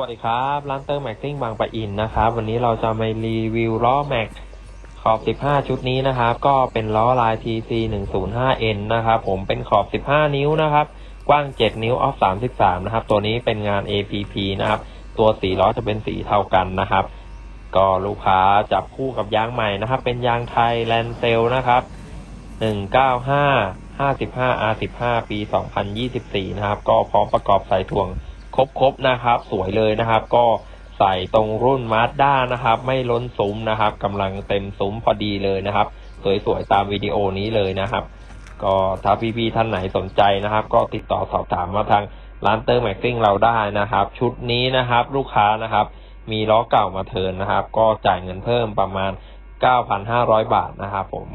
วัสดีครับ ร้านเตอร์แม็กซิ่งบางปะอินนะครับ วันนี้เราจะมารีวิวล้อแม็กขอบ 15 ชุดนี้นะครับ ก็เป็นล้อลาย TC 105N นะครับผมเป็นขอบ 15 นิ้วนะครับ กว้าง 7 นิ้วออฟ 33 นะครับ ตัวนี้เป็นงาน APP นะครับ ตัวสีล้อจะเป็นสีเท่ากันนะครับ ก็ลูกค้าจับคู่กับยางใหม่นะครับ เป็นยางไทยแลนเซลนะครับ 195 55 R15 ปี 2024 นะครับ ก็พร้อมประกอบใส่ถ่วง ครบๆนะครับ สวยเลยนะครับ ก็ใส่ตรงรุ่นมาสด้านะครับ ไม่ล้นซุ้มนะครับกำลังเต็มซุ้มพอดีเลยนะครับ สวยๆตามวิดีโอนี้เลยนะครับ ก็ถ้าพี่ๆท่านไหนสนใจนะครับ ก็ติดต่อสอบถามมาทางร้านเตอร์แม็กซิ่งเราได้นะครับ ชุดนี้นะครับ ลูกค้านะครับ มีล้อเก่ามาเทินนะครับ ก็จ่ายเงินเพิ่มประมาณ 9,500 บาทนะครับ ผม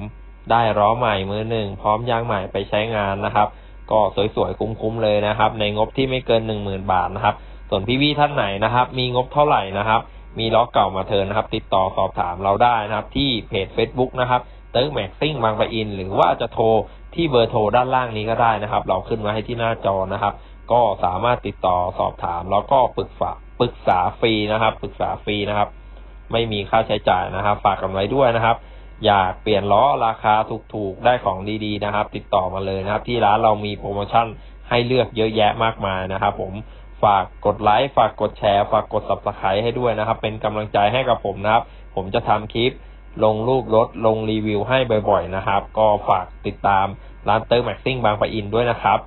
ได้ล้อใหม่มือหนึ่งพร้อมยางใหม่ไปใช้งานนะครับ ก็สวยๆคุ้มๆเลยนะครับ ในงบที่ไม่เกิน10,000บาทนะครับ ส่วนพี่ๆท่านไหนนะครับ มีงบเท่าไหร่นะครับ มีล้อกเก่ามาเทินนะครับ ติดต่อสอบถามเราได้นะครับ ที่เพจ Facebook นะครับเติร์กแม็กซิ่งบางปะอิน หรือว่าจะโทรที่เบอร์โทรด้านล่างนี้ก็ได้นะครับ เราขึ้นมาให้ที่หน้าจอนะครับ ก็สามารถติดต่อสอบถาม แล้วก็ปรึกษาปรึกษาฟรีนะครับ ปรึกษาฟรีนะครับ ไม่มีค่าใช้จ่ายนะครับ ฝากกันไว้ด้วยนะครับ อยากเปลี่ยนล้อราคาถูกๆ ได้ของดีๆนะครับ ติดต่อมาเลยนะครับ ที่ร้านเรามีโปรโมชั่นให้เลือกเยอะแยะมากมายนะครับ ผมฝากกดไลค์ฝากกดแชร์ฝากกด subscribe ให้ด้วยนะครับ เป็นกำลังใจให้กับผมนะครับ ผมจะทำคลิป ลงรูปรถลงรีวิวให้บ่อยๆนะครับ ก็ฝากติดตามร้านเตอร์แม็กซิ่งบางปะอินด้วยนะครับ